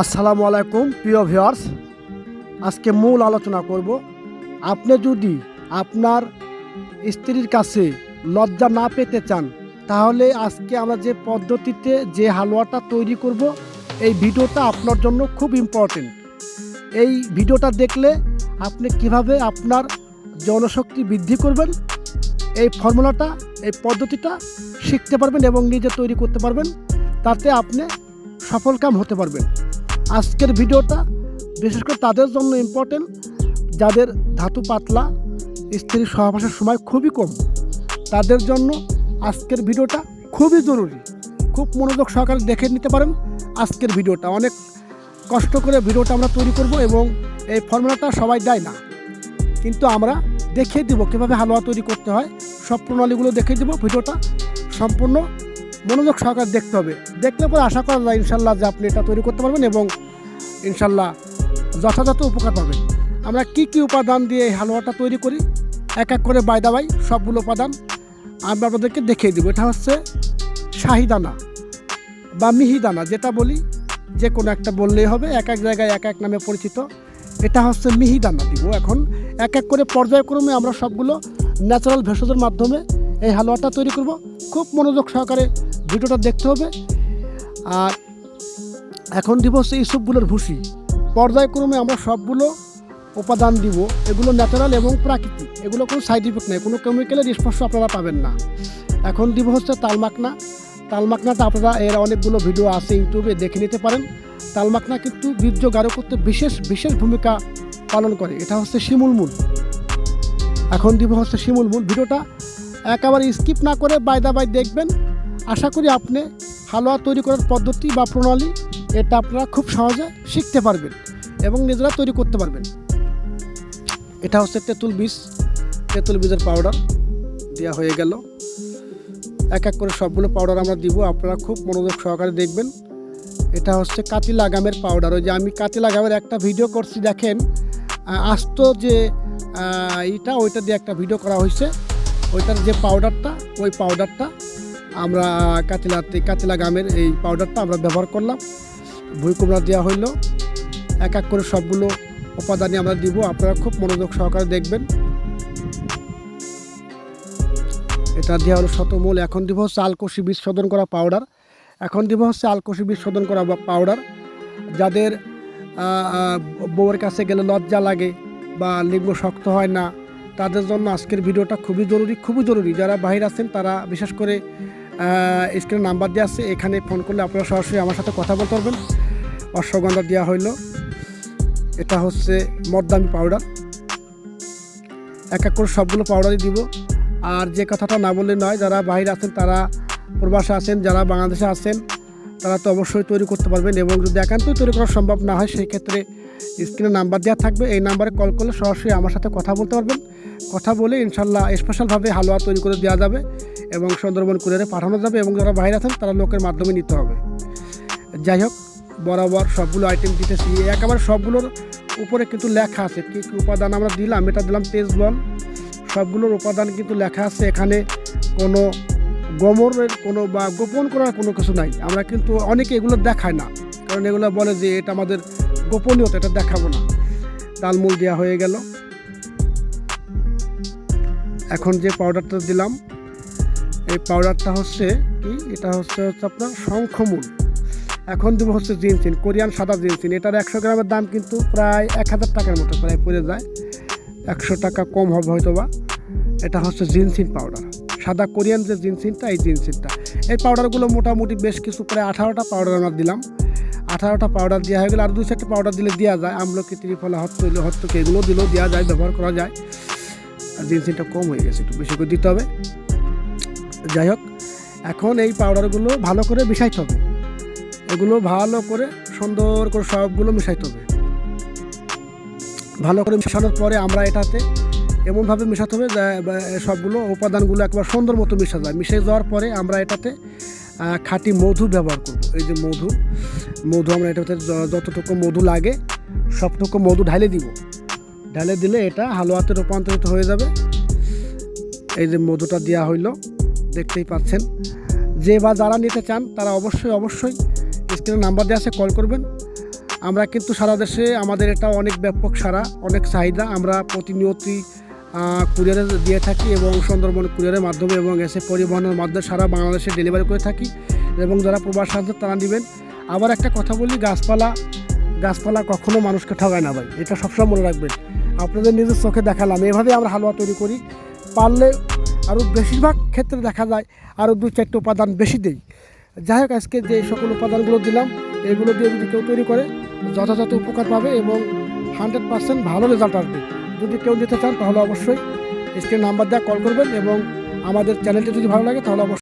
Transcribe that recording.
আসসালামু আলাইকুম, প্রিয় ভিউয়ার্স। আজকে মূল আলোচনা করব, আপনি যদি আপনার স্ত্রীর কাছে লজ্জা না পেতে চান, তাহলে আজকে আমরা যে পদ্ধতিতে যে হালুয়াটা তৈরি করব, এই ভিডিওটা আপনার জন্য খুব ইম্পর্টেন্ট এই ভিডিওটা দেখলে আপনি কীভাবে আপনার জনশক্তি বৃদ্ধি করবেন, এই ফর্মুলাটা, এই পদ্ধতিটা শিখতে পারবেন এবং নিজে তৈরি করতে পারবেন, তাতে আপনি সফলকাম হতে পারবেন। আজকের ভিডিওটা বিশেষ করে তাদের জন্য ইম্পর্টেন্ট যাদের ধাতু পাতলা, স্ত্রী সহবাসের সময় খুবই কম। তাদের জন্য আজকের ভিডিওটা খুবই জরুরি। খুব মনোযোগ সহকারে দেখে নিতে পারেন আজকের ভিডিওটা। অনেক কষ্ট করে ভিডিওটা আমরা তৈরি করব এবং এই ফর্মুলাটা সবাই দেয় না। কিন্তু আমরা দেখিয়ে দিব কীভাবে হালুয়া তৈরি করতে হয়। সব প্রণালীগুলো দেখিয়ে দেবো। ভিডিওটা সম্পূর্ণ মনোযোগ সহকারে দেখতে হবে। দেখলে পরে আশা করা যায় ইনশাল্লাহ যে আপনি এটা তৈরি করতে পারবেন এবং ইনশাল্লাহ যথাযথ উপকার পাবেন। আমরা কি কি উপাদান দিয়ে এই হালুয়াটা তৈরি করি? এক এক করে বাই সবগুলো উপাদান আমরা আপনাদেরকে দেখিয়ে দেবো। এটা হচ্ছে শাহিদানা বা মিহিদানা, যেটা বলি যে কোনো একটা বললেই হবে, এক এক জায়গায় এক এক নামে পরিচিত। এটা হচ্ছে মিহিদানা দিব। এখন এক এক করে পর্যায়ক্রমে আমরা সবগুলো ন্যাচারাল ভেষজের মাধ্যমে এই হালুয়াটা তৈরি করব। খুব মনোযোগ সহকারে ভিডিওটা দেখতে হবে। আর এখন দিব হচ্ছে ইসবগুলোর ভুসি। পর্যায়ক্রমে আমরা সবগুলো উপাদান দিব। এগুলো ন্যাচারাল এবং প্রাকৃতিক। এগুলো কোনো সাইড ইফেক্ট নেই। কোনো কেমিক্যালের স্পর্শ আপনারা পাবেন না। এখন দিব হচ্ছে তালমাকনা তালমাকনাটা আপনারা এর অনেকগুলো ভিডিও আছে ইউটিউবে দেখে নিতে পারেন। তালমাকনা কিন্তু বীর্য গাঢ় করতে বিশেষ বিশেষ ভূমিকা পালন করে। এটা হচ্ছে শিমুলমূল। এখন দিব হচ্ছে শিমুলমূল। ভিডিওটা একেবারে স্কিপ না করে বাইদা বাই দেখবেন। আশা করি আপনি হালুয়া তৈরি করার পদ্ধতি বা প্রণালী এটা আপনারা খুব সহজে শিখতে পারবেন এবং নিজেরা তৈরি করতে পারবেন। এটা হচ্ছে তেঁতুল বীজ। তেঁতুল বীজের পাউডার দেওয়া হয়ে গেল। এক এক করে সবগুলো পাউডার আমরা দিব, আপনারা খুব মনোযোগ সহকারে দেখবেন। এটা হচ্ছে কাতি লাগামের পাউডার ওই যে আমি কাতি লাগামের একটা ভিডিও করছি, দেখেন। আস্ত যে এটা ওইটা দিয়ে একটা ভিডিও করা হয়েছে। ওইটার যে পাউডারটা ওই পাউডারটা আমরা কাতিলাতে কাতিলা গ্রামের এই পাউডারটা আমরা ব্যবহার করলাম। ভুই কুমড়া দেওয়া হইল। এক এক করে সবগুলো উপাদানই আমরা দিব। আপনারা খুব মনোযোগ সহকারে দেখবেন। এটা দেওয়া হলো শতমূল। এখন দিব হচ্ছে আলকষি বীজ শোধন করা পাউডার এখন দিব হচ্ছে আলকষি বীজ শোধন করা পাউডার যাদের বউয়ের কাছে গেলে লজ্জা লাগে বা লিঙ্গ শক্ত হয় না তাদের জন্য আজকের ভিডিওটা খুবই জরুরি খুবই জরুরি। যারা বাহির আছেন, তারা বিশেষ করে স্ক্রিনে নাম্বার দেওয়া আছে, এখানে ফোন করলে আপনারা সরাসরি আমার সাথে কথা বলতে পারবেন। অশ্বগন্ধা দেওয়া হইল। এটা হচ্ছে মদ্দামি পাউডার এক এক করে সবগুলো পাউডারই দিব। আর যে কথাটা না বললে নয়, যারা বাইরে আছেন, তারা প্রবাসে আছেন, যারা বাংলাদেশে আছেন, তারা তো অবশ্যই তৈরি করতে পারবেন এবং যদি একান্তই তৈরি করা সম্ভব না হয়, সেই ক্ষেত্রে স্ক্রিনে নাম্বার দেওয়া থাকবে, এই নাম্বারে কল করলে সরাসরি আমার সাথে কথা বলতে পারবেন। কথা বলে ইনশাল্লাহ স্পেশালভাবে হালুয়া তৈরি করে দেওয়া যাবে এবং সুন্দরবন কুরিয়ারে পাঠানো যাবে এবং যারা বাইরে আছেন তারা লোকের মাধ্যমে নিতে হবে। যাই হোক, বরাবর সবগুলো আইটেম দিতেছি একেবারে সবগুলোর উপরে কিন্তু লেখা আছে। কী কী উপাদান আমরা দিলাম? এটা দিলাম তেজবল সবগুলোর উপাদান কিন্তু লেখা আছে, এখানে কোনো গোমরের কোনো বা গোপন করার কোনো কিছু নাই। আমরা কিন্তু অনেকে এগুলো দেখায় না। কারণ এগুলো বলে যে এটা আমাদের গোপনীয়তা, এটা দেখাবো না। ডালমুল দেওয়া হয়ে গেল। এখন যে পাউডারটা দিলাম, এই পাউডারটা হচ্ছে কি? এটা হচ্ছে হচ্ছে আপনার শঙ্খমূল। এখন দেবো হচ্ছে জিনসিন, কোরিয়ান সাদা জিনসিন। এটার একশো গ্রামের দাম কিন্তু প্রায় এক হাজার টাকার মতো, প্রায় পড়ে যায়। একশো টাকা কম হবে হয়তো বা এটা হচ্ছে জিনসিন পাউডার সাদা কোরিয়ান যে জিনসিনটা, এই জিনসিনটা। এই পাউডারগুলো মোটামুটি বেশ কিছু, প্রায় আঠারোটা পাউডার আমরা দিলাম। আঠারোটা পাউডার দেওয়া হয়ে গেলে আর দুই চারটে পাউডার দিলে দেওয়া যায়। আমলকি, ত্রিফলা হত্ত হত্তকে এগুলো দিলেও দেওয়া যায়, ব্যবহার করা যায়। আর জিনসিনটা কম হয়ে গেছে, একটু বেশি করে দিতে হবে। যাই হোক, এখন এই পাউডারগুলো ভালো করে মিশাইতে হবে। এগুলো ভালো করে, সুন্দর করে সবগুলো মিশাইতে হবে। ভালো করে মেশানোর পরে আমরা এটাতে এমনভাবে মেশাতে হবে যে সবগুলো উপাদানগুলো একবার সুন্দর মতো মিশা যায়। মিশে যাওয়ার পরে আমরা এটাতে খাঁটি মধু ব্যবহার করব। এই যে মধু মধু আমরা এটাতে য- যতটুকু মধু লাগে, সবটুকু মধু ঢালে দিব। ঢালে দিলে এটা হালুয়াতে রূপান্তরিত হয়ে যাবে। এই যে মধুটা দেওয়া হইল, দেখতেই পাচ্ছেন। যে বা যারা নিতে চান, তারা অবশ্যই অবশ্যই স্ক্রিনে নাম্বার দেওয়া আছে, কল করবেন। আমরা কিন্তু সারা দেশে আমাদের এটা অনেক ব্যাপক সারা অনেক চাহিদা। আমরা প্রতিনিয়তই কুরিয়ারে দিয়ে থাকি এবং সুন্দরবন কুরিয়ারের মাধ্যমে এবং এসে পরিবহনের মাধ্যমে সারা বাংলাদেশে ডেলিভারি করে থাকি এবং যারা প্রবাস আছে তারা নেবেন। আবার একটা কথা বলি, গাছপালা গাছপালা কখনো মানুষকে ঠগায় না ভাই, এটা সবসময় মনে রাখবেন। আপনাদের নিজের চোখে দেখালাম, এভাবেই আমরা হালুয়া তৈরি করি। পারলে আরও বেশিরভাগ ক্ষেত্রে দেখা যায় আরও দু চারটে উপাদান বেশি দেই। যাই হোক, আজকে যে সকল উপাদানগুলো দিলাম, এগুলো দিয়ে যদি কেউ তৈরি করে, যথাযথ উপকার পাবে এবং হান্ড্রেড পার্সেন্ট ভালো রেজাল্ট আসবে। যদি কেউ নিতে চান তাহলে অবশ্যই স্ক্রিন নাম্বার দেওয়া কল করবেন এবং আমাদের চ্যানেলটি যদি ভালো লাগে তাহলে অবশ্যই